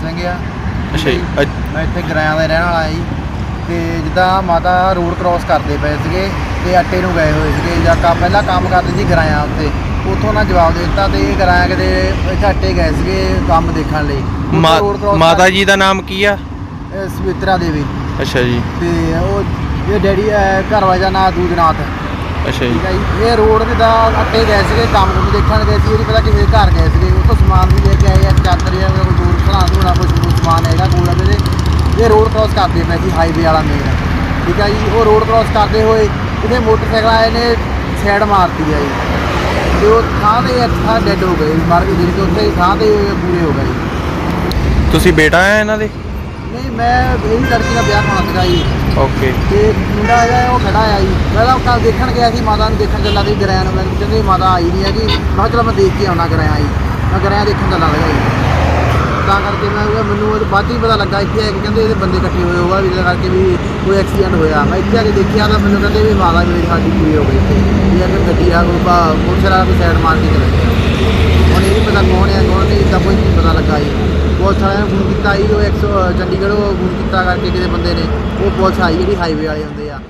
ਸਿੰਘ ਆ। ਅੱਛਾ ਜੀ। ਮੈਂ ਇੱਥੇ ਗਰਾਇਆ ਦਾ ਰਹਿਣ ਵਾਲਾ ਜੀ। ਤੇ ਜਿੱਦਾਂ ਮਾਤਾ ਰੋਡ ਕ੍ਰਾਸ ਕਰਦੇ ਪਏ ਸੀਗੇ ਤੇ ਅੱਟੇ ਨੂੰ ਗਏ ਹੋਏ ਸੀਗੇ ਜਾਂ ਕੰਮ ਪਹਿਲਾਂ ਕੰਮ ਕਰਦੇ ਸੀ ਗਰਾਇਆ ਉੱਤੇ। ਉੱਥੋਂ ਨਾ ਜਵਾਬ ਦੇ ਦਿੱਤਾ ਤੇ ਇਹ ਗਰਾਇਆ ਕਿਤੇ ਇੱਥੇ ਅੱਟੇ ਗਏ ਸੀਗੇ ਕੰਮ ਦੇਖਣ ਲਈ। ਉੱਥੋਂ ਮਾ- road cross ਮਾਤਾ ਜੀ ਦਾ ਨਾਮ ਕੀ ਆ? ਕਰ- ਇਹ ਸਵਿਤਰਾ ਦੇਵੀ। ਅੱਛਾ ਜੀ। ਤੇ ਉਹ ਇਹ ਡੈਡੀ ਅਹ, ਘਰ ਵਾਲੇ ਦਾ ਨਾਂ ਦੂਜਨਾਥ। ਅੱਛਾ ਜੀ। ਠੀਕ ਹੈ ਜੀ। ਇਹ ਰੋਡ ਦੇ ਦਾ ਅੱਟੇ ਗਏ ਸੀਗੇ ਕੰਮ ਕੁਮ ਦੇਖਣ ਗਏ ਸੀ ਇਹ ਨਹੀਂ ਪਤਾ ਦੇ ਘਰ ਗਏ ਸੀਗੇ। ਉੱਥੋਂ ਸਮਾਨ ਵੀ ਲੈ ਕੇ ਆਏ ਆ ਚਾਦਰ ਜਾਂ ਕੋਈ ਦੂਰ ਖੜਾ ਧੂਣਾ ਕੁਝ ਕੁਝ ਸਮਾਨ ਹੈਗਾ ਕੋਲ ਇਹਦੇ ਇਹ ਰੋਡ ਕ੍ਰਾਸ ਕਰਦੇ ਪਏ ਸੀ ਹਾਈਵੇ ਵਾਲਾ ਮੇਨ ਠੀਕ ਹੈ ਜੀ ਉਹ ਰੋਡ ਕ੍ਰਾਸ ਕਰਦੇ ਹੋਏ ਇਹਦੇ ਮੋਟਰਸਾਈਕਲ ਆਏ ਨੇ ਸਾਈਡ ਮਾਰਤੀ ਆ ਜੀ। ਤੇ ਉਹ ਥਾਂ ਤੇ ਅੱਛਾ ਡੈੱਡ ਹੋ ਗਏ ਮਰ ਗਏ ਜਿਹੜੇ ਉੱਥੇ ਹੀ ਥਾਂ ਤੇ ਪੂਰੇ ਹੋ ਗਏ ਜੀ। ਤੁਸੀਂ ਬੇਟਾ ਆ ਇਹਨਾਂ ਦੇ? ਨਹੀਂ ਮੈਂ ਇਹ ਲੜਕੀ ਦਾ ਵਿਆਹ ਕਰਾਉਣਾ ਸੀਗਾ ਜੀ। ਓਕੇ। ਤੇ ਮੁੰਡਾ ਹੈਗਾ ਉਹ ਖੜਾ ਆ ਜੀ। ਪਹਿਲਾਂ ਉਹ ਕੱਲ ਦੇਖਣ ਗਿਆ ਸੀ ਮਾਤਾ ਨੂੰ ਦੇਖਣ ਚੱਲਾ ਤੇ ਗਰਾਇਆ ਨੂੰ। ਮੈਨੂੰ ਕਹਿੰਦੇ ਮਾਤਾ ਆਈ ਨਹੀਂ ਹੈਗੀ। ਮੈਂ ਕਿਹਾ ਚਲੋ ਮੈਂ ਦੇਖ ਕੇ ਆਉਣਾ ਗਰਾਇਆ ਜੀ। ਮੈਂ ਗਰਾਇਆ ਦੇਖਣ ਚੱਲਾ ਲੱਗਾ ਜੀ ਤਾਂ ਕਰਕੇ ਮੈਂ ਕਿਹਾ ਮੈਨੂੰ ਉਹ ਬਾਅਦ ਹੀ ਪਤਾ ਲੱਗਾ ਇੱਥੇ ਆ ਕੇ ਕਹਿੰਦੇ ਇਹਦੇ ਬੰਦੇ ਇਕੱਠੇ ਹੋਏ ਹੋਗਾ ਵੀ ਇਹਦੇ ਕਰਕੇ ਵੀ ਕੋਈ ਐਕਸੀਡੈਂਟ ਹੋਇਆ। ਮੈਂ ਇੱਥੇ ਆ ਕੇ ਦੇਖਿਆ ਤਾਂ ਮੈਨੂੰ ਕਹਿੰਦੇ ਵੀ ਮਾਤਾ ਮੇਰੀ ਸਾਡੀ ਪੂਰੀ ਹੋ ਗਈ ਇੱਥੇ। ਇਹ ਅਗਰ ਗੱਡੀ ਆ ਕੋਈ ਬਾ ਮੋਟਰਸਾਈਕਲ ਕੋਈ ਸਾਈਡ ਮਾਰ ਕੇ ਚਲੇ ਗਿਆ ਹੁਣ ਇਹ ਨਹੀਂ ਪਤਾ ਕੌਣ ਹੈ, ਕੌਣ ਨਹੀਂ, ਤਾਂ ਕੋਈ ਨਹੀਂ ਪਤਾ ਲੱਗਾ ਜੀ। ਪੁਲਿਸ ਵਾਲਿਆਂ ਨੇ ਫੋਨ ਕੀਤਾ ਜੀ, ਉਹ 100 ਚੰਡੀਗੜ੍ਹੋਂ ਫੋਨ ਕੀਤਾ ਕਰਕੇ ਕਿਤੇ ਬੰਦੇ ਨੇ। ਉਹ ਪੁਲਿਸ ਆਈ ਜਿਹੜੀ ਹਾਈਵੇ ਵਾਲੇ ਹੁੰਦੇ ਆ।